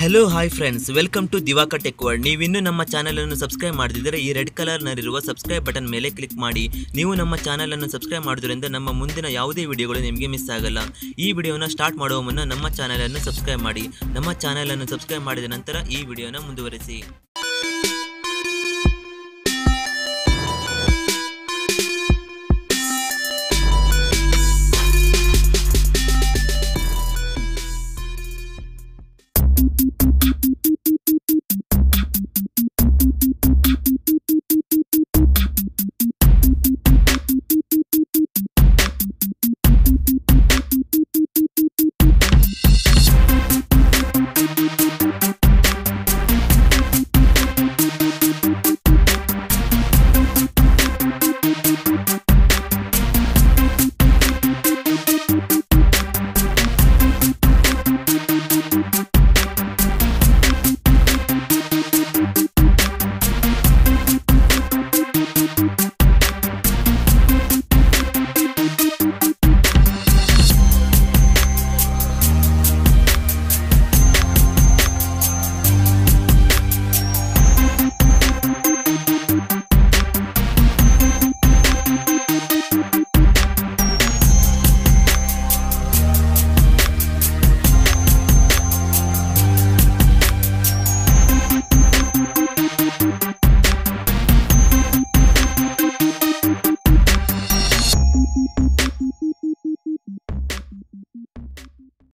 Hello hi friends welcome to Divaka tech world ನೀವಿನ್ನೂ ನಮ್ಮ channel ಅನ್ನು ಸಬ್ಸ್ಕ್ರೈಬ್ ಮಾಡಿದರೆ ಈ ರೆಡ್ ಕಲರ್ ನಲ್ಲಿರುವ ಸಬ್ಸ್ಕ್ರೈಬ್ ಬಟನ್ ಮೇಲೆ ಕ್ಲಿಕ್ ಮಾಡಿ. ನೀವು ನಮ್ಮ ಚಾನಲ್ ಅನ್ನು ಸಬ್ಸ್ಕ್ರೈಬ್ ಮಾಡೋದ್ರಿಂದ ನಮ್ಮ ಮುಂದಿನ ಯಾವುದೇ ವಿಡಿಯೋಗಳು ನಿಮಗೆ ಮಿಸ್ ಆಗಲ್ಲ. ಈ ವಿಡಿಯೋನ ಸ್ಟಾರ್ಟ್ ಮಾಡುವ ಮುನ್ನ ನಮ್ಮ ಚಾನಲ್ ಅನ್ನು ಸಬ್ಸ್ಕ್ರೈಬ್ ಮಾಡಿ. ನಮ್ಮ ಚಾನಲ್ ಅನ್ನು ಸಬ್ಸ್ಕ್ರೈಬ್ ಮಾಡಿದ ನಂತರ ಈ ವಿಡಿಯೋನ ಮುಂದುವರಿಸಿ.